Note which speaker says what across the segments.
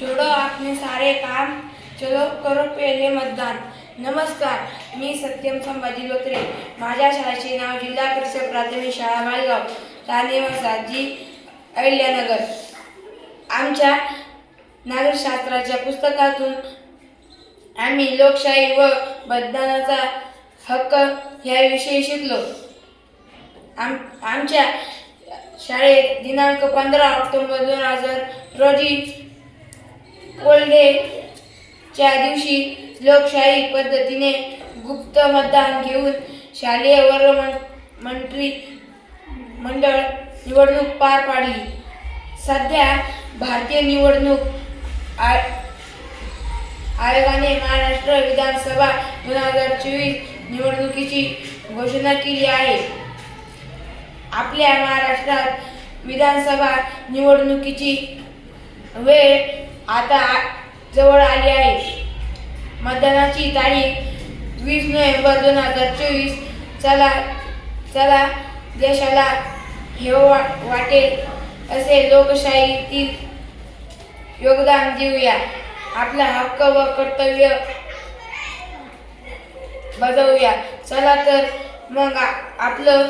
Speaker 1: छोड़ो आपने सारे काम। चलो करो पहिले मतदान। नमस्कार मी सत्यम संभाजी लोत्रे। माझ्या शाळेचे नाव जिल्हा परिषद प्राथमिक शाळा मालगाव राणे अहिल्यानगर. आमच्या नागरिकशास्त्राच्या पुस्तकातून आम्ही लोकशाही व मतदानाचा हक्क याविषयी शिकलो. आम आमच्या शाळेत दिनांक पंधरा ऑक्टोबर दोन हजार रोजी च्या दिवशी लोकशाही पद्धतीने गुप्त मतदान घेऊन शालेय वर्ग मंत्री मंडळ निवडणूक पार पाडली. सध्या भारतीय निवडणूक आ- आयोगाने महाराष्ट्र विधानसभा दोन हजार चोवीस निवडणुकीची घोषणा केली आहे. आपल्या महाराष्ट्रात विधानसभा निवडणुकीची वेळ आता आ- जवळ आली आहे. मतदानाची तारीख वीस नोव्हेंबर दोन हजार चोवीस. चला चला देशाला हे वा वाटेल असे लोकशाहीतील योगदान देऊया. आपला हक्क व कर्तव्य बजावूया. चला तर मग आपलं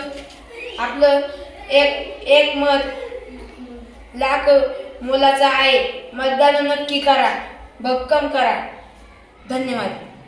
Speaker 1: आपलं एक एक मत लाख मोलाचा आहे. मतदान नक्की करा. भक्कम करा. धन्यवाद.